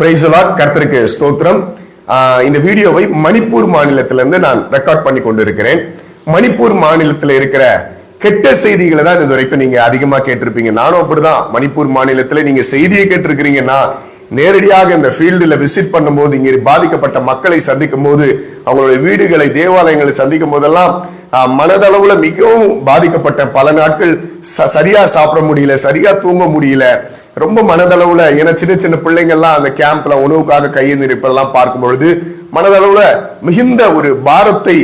பிரைசலாட் கர்த்தருக்கு ஸ்தோத்திரம். இந்த வீடியோவை மணிப்பூர் மாநிலத்திலிருந்து நான் ரெக்கார்ட் பண்ணி கொண்டிருக்கிறேன். மணிப்பூர் மாநிலத்தில் இருக்கிற கெட்ட செய்திகளை தான் இது வரைக்கும் நீங்க அதிகமா கேட்டிருப்பீங்க. நானும் அப்படிதான். மணிப்பூர் மாநிலத்தில் நீங்க செய்தியை கேட்டிருக்கிறீங்கன்னா நேரடியாக இந்த ஃபீல்டுல விசிட் பண்ணும்போது இங்க பாதிக்கப்பட்ட மக்களை சந்திக்கும் போது அவங்களுடைய வீடுகளை தேவாலயங்களை சந்திக்கும் போதெல்லாம் மனதளவுல மிகவும் பாதிக்கப்பட்ட பல நாட்கள் ச- சரியா சாப்பிட முடியல சரியா தூங்க முடியல ரொம்ப மனதளவுல ஏன்னா சின்ன சின்ன பிள்ளைங்கள்லாம் அந்த கேம்ப்ல உணவுக்காக கையெழுந்திருப்பதெல்லாம் பார்க்கும் பொழுது மனதளவுல மிகுந்த ஒரு பாரத்தை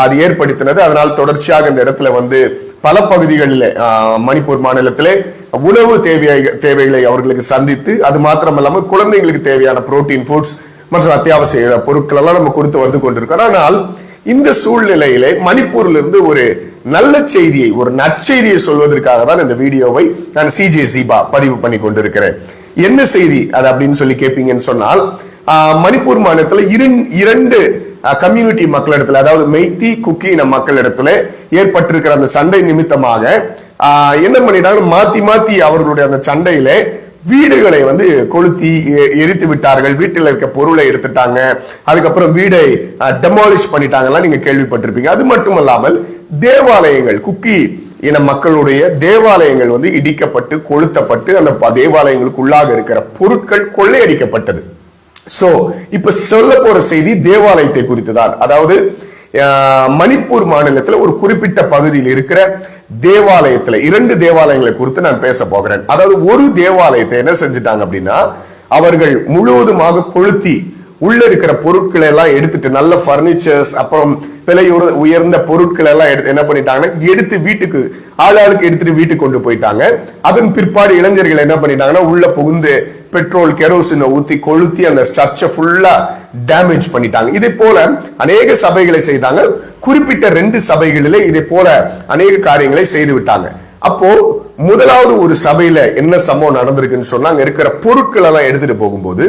அது ஏற்படுத்தினது. அதனால் தொடர்ச்சியாக இந்த இடத்துல வந்து பல பகுதிகளில் மணிப்பூர் மாநிலத்திலே உணவு தேவையை தேவைகளை அவர்களுக்கு சந்தித்து அது மாத்திரம் இல்லாமல் குழந்தைங்களுக்கு தேவையான புரோட்டீன் ஃபுட்ஸ் மற்றும் அத்தியாவசிய பொருட்கள் எல்லாம் நம்ம கொடுத்து வந்து கொண்டிருக்கிறோம். ஆனால் இந்த சூழ்நிலையிலே மணிப்பூர்ல இருந்து ஒரு நல்ல செய்தியை ஒரு நற்செய்தியை சொல்வதற்காக தான் இந்த வீடியோவை நான் சிஜே சீபா பதிவு பண்ணி கொண்டிருக்கிறேன். என்ன செய்தி அது அப்படின்னு சொல்லி கேட்பீங்கன்னு சொன்னால் மணிப்பூர் மாநிலத்தில் இரு இரண்டு கம்யூனிட்டி மக்களிடத்துல அதாவது மெய்த்தி குக்கி இன மக்களிடத்துல ஏற்பட்டிருக்கிற அந்த சண்டை நிமித்தமாக என்ன பண்ணிட்டாங்க? மாத்தி மாத்தி அவர்களுடைய அந்த சண்டையில வீடுகளை வந்து கொளுத்தி எ- எரித்து விட்டார்கள். வீட்டில் இருக்க பொருளை எடுத்துட்டாங்க. அதுக்கப்புறம் வீடை டெமாலிஷ் பண்ணிட்டாங்கலாம் நீங்க கேள்விப்பட்டிருப்பீங்க. அது மட்டும் இல்லாமல் தேவாலயங்கள் குக்கி இன மக்களுடைய தேவாலயங்கள் வந்து இடிக்கப்பட்டு கொளுத்தப்பட்டு அந்த தேவாலயங்களுக்கு தேவாலயங்களுக்குள்ளாக இருக்கிற பொருட்கள் கொள்ளையடிக்கப்பட்டது. சோ இப்ப சொல்ல போற செய்தி தேவாலயத்தை குறித்து தான் அதாவது மணிப்பூர் மாநிலத்துல ஒரு குறிப்பிட்ட பகுதியில் இருக்கிற தேவாலயத்துல இரண்டு தேவாலயங்களை குறித்து நான் பேச போகிறேன். அதாவது ஒரு தேவாலயத்தை என்ன செஞ்சுட்டாங்க அப்படின்னா அவர்கள் முழுவதுமாக கொளுத்தி உள்ள இருக்கிற பொருட்களை எல்லாம் எடுத்துட்டு நல்ல பர்னிச்சர்ஸ் அப்புறம் விலை உயர்ந்த பொருட்கள் எல்லாம் எடுத்து என்ன பண்ணிட்டாங்கன்னா எடுத்து வீட்டுக்கு ஆளாளுக்கு எடுத்துட்டு வீட்டுக்கு கொண்டு போயிட்டாங்க. அதன் பிற்பாடு இளைஞர்கள் என்ன பண்ணிட்டாங்கன்னா உள்ள புகுந்து பெட்ரோல் கெரோசினை ஊத்தி கொளுத்தி அந்த சர்ச்சை ஃபுல்லா டேமேஜ் பண்ணிட்டாங்க. இதே போல அநேக சபைகளை செய்தாங்க. குறிப்பிட்ட ரெண்டு சபைகளிலே இதே போல அநேக காரியங்களை செய்து விட்டாங்க. அப்போ முதலாவது ஒரு சபையில என்ன சம்பவம் நடந்திருக்குன்னு சொன்னா அங்க இருக்கிற பொருட்கள் எல்லாம் எடுத்துட்டு போகும்போது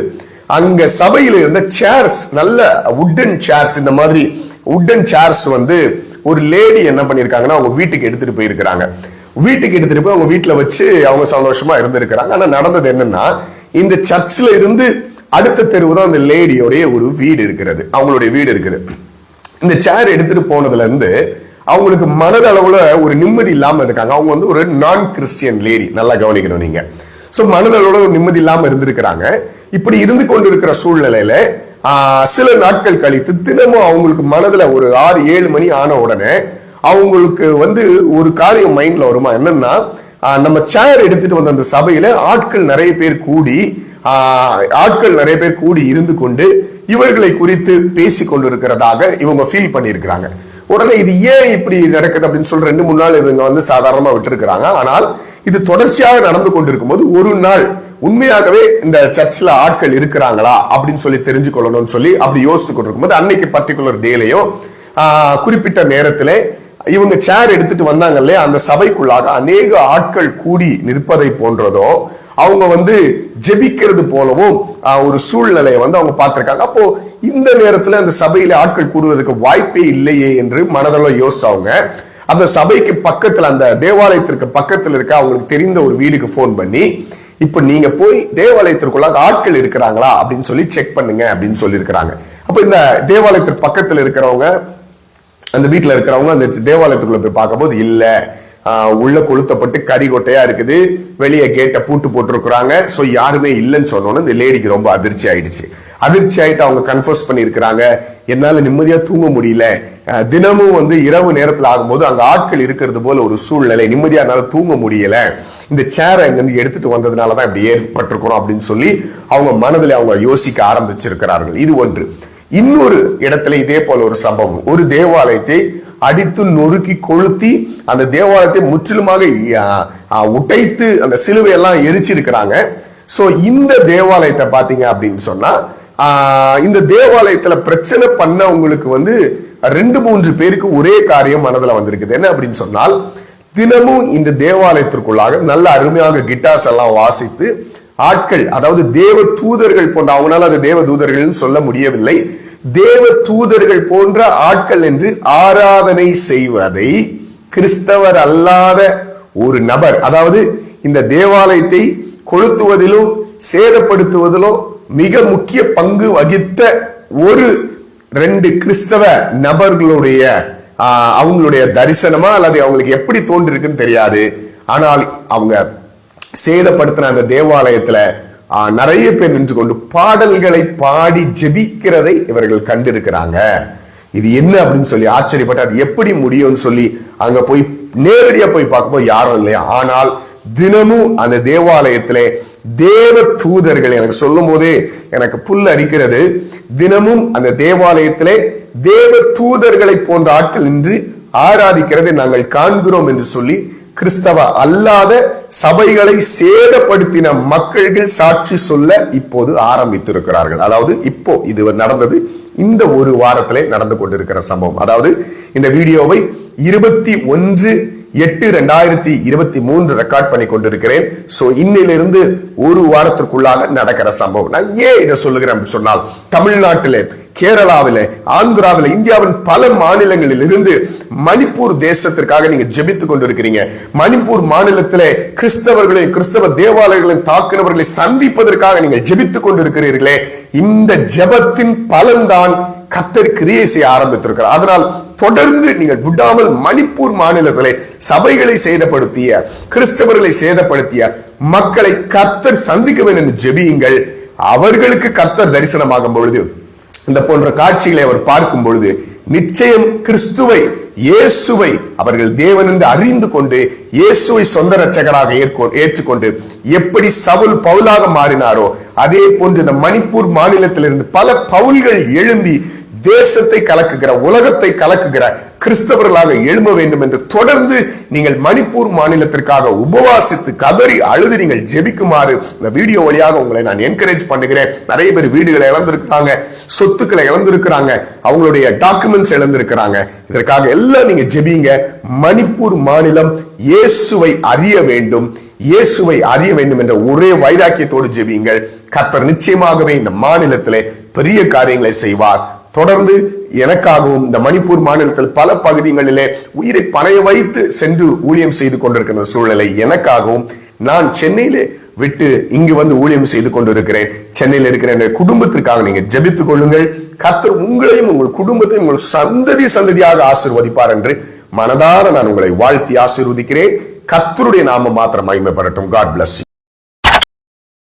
அங்க சபையில இருந்த சேர்ஸ் நல்ல உட்டன் சேர்ஸ் இந்த மாதிரி உட்டன் சேர்ஸ் வந்து ஒரு லேடி என்ன பண்ணிருக்காங்கன்னா அவங்க வீட்டுக்கு எடுத்துட்டு போயிருக்கிறாங்க. வீட்டுக்கு எடுத்துட்டு போய் அவங்க வீட்டுல வச்சு அவங்க சந்தோஷமா இருந்திருக்கிறாங்க. ஆனா நடந்தது என்னன்னா இந்த சர்ச்ல இருந்து அடுத்த தெருவு தான் அந்த லேடியோடைய ஒரு வீடு இருக்கிறது. அவங்களுடைய வீடு இருக்குது. இந்த சேர் எடுத்துட்டு போனதுல இருந்து அவங்களுக்கு மனதளவுல ஒரு நிம்மதி இல்லாம இருக்காங்க. அவங்க வந்து ஒரு நான் கிறிஸ்டியன் லேடி நல்லா கவனிக்கணும் நீங்க. சோ மனதளவுல ஒரு நிம்மதி இல்லாம இருந்திருக்கிறாங்க. இப்படி இருந்து கொண்டிருக்கிற சூழ்நிலையில சில நாட்கள் கழித்து தினமும் அவங்களுக்கு மனதுல ஒரு ஆறு ஏழு மணி ஆன உடனே அவங்களுக்கு வந்து ஒரு காரியம் மைண்ட்ல வருமா? என்னன்னா நம்ம சேர் எடுத்துட்டு வந்த அந்த சபையில ஆட்கள் நிறைய பேர் கூடி ஆட்கள் நிறைய பேர் கூடி இருந்து கொண்டு இவர்களை குறித்து பேசி கொண்டிருக்கிறதாக இவங்க ஃபீல் பண்ணியிருக்கிறாங்க. உடனே இது ஏன் இப்படி நடக்குது அப்படின்னு சொல்லி ரெண்டு மூணு நாள் இவங்க வந்து சாதாரணமா விட்டுருக்கிறாங்க. ஆனால் இது தொடர்ச்சியாக நடந்து கொண்டிருக்கும் போது ஒரு நாள் உண்மையாகவே இந்த சர்ச்ல ஆட்கள் இருக்கிறாங்களா அப்படின்னு சொல்லி தெரிஞ்சுக்கொள்ளணும்னு சொல்லி அப்படி யோசித்து கொண்டிருக்கும் போது அன்னைக்கு பர்டிகுலர் டேலையும் குறிப்பிட்ட நேரத்திலே இவங்க சேர் எடுத்துட்டு வந்தாங்க இல்லையா? அந்த சபைக்குள்ளாக அநேக ஆட்கள் கூடி நிற்பதை போன்றதோ அவங்க வந்து ஜெபிக்கிறது போலவும் ஆஹ், ஒரு சூழ்நிலையை வந்து அவங்க பார்த்திருக்காங்க. அப்போ இந்த நேரத்துல அந்த சபையில ஆட்கள் கூடுவதற்கு வாய்ப்பே இல்லையே என்று மனதளவு யோசிச்சவங்க. அந்த சபைக்கு பக்கத்துல அந்த தேவாலயத்திற்கு பக்கத்துல இருக்க அவங்களுக்கு தெரிந்த ஒரு வீடுக்கு ஃபோன் பண்ணி இப்ப நீங்க போய் தேவாலயத்திற்குள்ள ஆட்கள் இருக்கிறாங்களா? அப்படின்னு சொல்லி செக் பண்ணுங்க அப்படின்னு சொல்லியிருக்கிறாங்க. அப்போ அப்ப இந்த தேவாலயத்திற்கு பக்கத்துல இருக்கிறவங்க அந்த வீட்டுல இருக்கிறவங்க அந்த தேவாலயத்துக்குள்ள போய் பார்க்கும்போது இல்ல உள்ள கொளுத்தப்பட்டு கறி கொட்டையா இருக்குது. வெளியே கேட்டை பூட்டு போட்டிருக்கிறாங்க. ஸோ யாருமே இல்லைன்னு சொன்னோன்னு இந்த லேடிக்கு ரொம்ப அதிர்ச்சி ஆயிடுச்சு. அதிர்ச்சி ஆயிட்டு அவங்க கன்ஃபர்ஸ் பண்ணியிருக்கிறாங்க. என்னால நிம்மதியா தூங்க முடியல. தினமும் வந்து இரவு நேரத்தில் ஆகும்போது அங்க ஆட்கள் இருக்கிறது போல ஒரு சூழ்நிலை. நிம்மதியாக என்னால தூங்க முடியல. இந்த சேரை இங்கேருந்து எடுத்துட்டு எடுத்துட்டு வந்ததுனாலதான் இப்படி ஏற்பட்டிருக்கிறோம் அப்படின்னு சொல்லி அவங்க மனதில் அவங்க யோசிக்க ஆரம்பிச்சிருக்கிறார்கள். இது ஒன்று. இன்னொரு இடத்துல இதே போல ஒரு சம்பவம். ஒரு தேவாலயத்தை அடித்து நொறுக்கி கொளுத்தி அந்த தேவாலயத்தை முற்றிலுமாக உடைத்து அந்த சிலுவையெல்லாம் எரிச்சிருக்கிறாங்க. ஸோ இந்த தேவாலயத்தை பார்த்தீங்க அப்படின்னு சொன்னா இந்த தேவாலயத்துல பிரச்சனை பண்ணவங்களுக்கு வந்து ரெண்டு மூன்று பேருக்கு ஒரே காரியம் மனதில் வந்திருக்குது. என்ன அப்படின்னு சொன்னால் தினமும் இந்த தேவாலயத்திற்குள்ளாக நல்ல அருமையாக கிட்டார்ஸ் எல்லாம் வாசித்து ஆட்கள் அதாவது தேவ தூதர்கள் போன்ற அவங்களால அது தேவ தூதர்கள் சொல்ல முடியவில்லை. தேவ தூதர்கள் போன்ற ஆட்கள் என்று ஆராதனை செய்வதை கிறிஸ்தவர் அல்லாத ஒரு நபர் அதாவது இந்த தேவாலயத்தை கொளுத்துவதிலும் சேதப்படுத்துவதிலும் மிக முக்கிய பங்கு வகித்த ஒரு ரெண்டு கிறிஸ்தவ நபர்களுடைய அவங்களுடைய தரிசனமா அல்லது அவங்களுக்கு எப்படி தோன்றிருக்குன்னு தெரியாது. ஆனால் அவங்க சேதப்படுத்தின அந்த தேவாலயத்துல நிறைய பேர் நின்று கொண்டு பாடல்களை பாடி ஜெபிக்கிறதை இவர்கள் கண்டிருக்கிறாங்க. இது என்ன அப்படின்னு சொல்லி ஆச்சரியப்பட்டு அது எப்படி முடியும்னு சொல்லி அங்க போய் நேரடியா போய் பார்க்கும்போது யாரும் இல்லையா? ஆனால் தினமும் அந்த தேவாலயத்திலே தேவ தூதர்கள் எனக்கு சொல்லும் போதே எனக்கு புல் அரிக்கிறது தினமும் அந்த தேவாலயத்திலே தேவ தூதர்களை போன்ற ஆட்கள் நின்று ஆராதிக்கிறதை நாங்கள் காண்கிறோம் என்று சொல்லி கிறிஸ்தவ அல்லாத சபைகளை சேதப்படுத்தின மக்கள்கள் சாட்சி சொல்ல இப்போது ஆரம்பித்திருக்கிறார்கள். அதாவது இப்போ இது நடந்தது. இந்த ஒரு வாரத்திலே நடந்து கொண்டிருக்கிற சம்பவம். அதாவது இந்த வீடியோவை இருபத்தி ஒன்று எட்டு ரெண்டாயிரத்தி இருபத்தி மூன்று ரெக்கார்ட் பண்ணி கொண்டிருக்கிறேன். சோ இன்னிலிருந்து ஒரு வாரத்திற்குள்ளாக நடக்கிற சம்பவம். நான் ஏன் இதை சொல்லுகிறேன் அப்படின்னு சொன்னால் தமிழ்நாட்டிலே கேரளாவில ஆந்திராவில இந்தியாவின் பல மாநிலங்களில் இருந்து மணிப்பூர் தேசத்திற்காக நீங்க ஜெபித்துக் கொண்டிருக்கிறீங்க. மணிப்பூர் மாநிலத்திலே கிறிஸ்தவர்களையும் கிறிஸ்தவ தேவாலயங்களையும் தாக்குனவர்களை சந்திப்பதற்காக நீங்கள் ஜெபித்துக் கொண்டிருக்கிறீர்களே. இந்த ஜெபத்தின் பலன்தான் கத்தர் கிரியை செய்ய ஆரம்பித்திருக்கிறார். அதனால் தொடர்ந்து நீங்கள் விடாமல் மணிப்பூர் மாநிலத்திலே சபைகளை சேதப்படுத்திய கிறிஸ்தவர்களை சேதப்படுத்திய மக்களை கர்த்தர் சந்திக்க வேண்டும் என்று ஜெபியுங்கள். அவர்களுக்கு கர்த்தர் தரிசனமாகும் பொழுது இந்த போன்ற காட்சிகளை அவர் பார்க்கும் பொழுது நிச்சயம் கிறிஸ்துவை இயேசுவை அவர்கள் தேவன் என்று அறிந்து கொண்டு இயேசுவை சொந்த ரச்சகராக ஏற்றுக்கொண்டு எப்படி சவுல் பவுலாக மாறினாரோ அதே போன்று இந்த மணிப்பூர் மாநிலத்திலிருந்து பல பவுல்கள் எழும்பி தேசத்தை கலக்குகிற உலகத்தை கலக்குகிற கிறிஸ்தவர்களாக எழும்ப வேண்டும் என்று தொடர்ந்து நீங்கள் மணிப்பூர் மாநிலத்திற்காக உபவாசித்து கதறி அழுது நீங்கள் ஜெபிக்குமாறு இந்த வீடியோ வழியாக உங்களை நான் என்கரேஜ் பண்ணுகிறேன். நிறைய பேர் வீடுகளை இழந்திருக்கிறாங்க சொத்துக்களை இழந்திருக்கிறாங்க அவங்களுடைய டாக்குமெண்ட்ஸ் இழந்திருக்கிறாங்க. இதற்காக எல்லாம் நீங்க ஜெபிங்க. மணிப்பூர் மாநிலம் இயேசுவை அறிய வேண்டும். இயேசுவை அறிய வேண்டும் என்ற ஒரே வைராக்கியத்தோடு ஜெபியுங்கள். கத்தர் நிச்சயமாகவே இந்த மாநிலத்திலே பெரிய காரியங்களை செய்வார். தொடர்ந்து எனக்காகவும் இந்த மணிப்பூர் மாநிலத்தில் பல பகுதிகளிலே உயிரை பணைய வைத்து சென்று ஊழியம் செய்து கொண்டிருக்கிற சூழ்நிலை எனக்காகவும் நான் சென்னையிலே விட்டு இங்கு வந்து ஊழியம் செய்து கொண்டிருக்கிறேன். சென்னையில் இருக்கிற என்னுடைய குடும்பத்திற்காக நீங்க ஜபித்துக் கொள்ளுங்கள். கர்த்தர் உங்களையும் உங்கள் குடும்பத்தையும் உங்கள் சந்ததி சந்ததியாக ஆசிர்வதிப்பார் என்று மனதார நான் உங்களை வாழ்த்தி ஆசீர்வதிக்கிறேன். கத்தருடைய நாம மாத்திரம் மகிமைப்படட்டும். God plus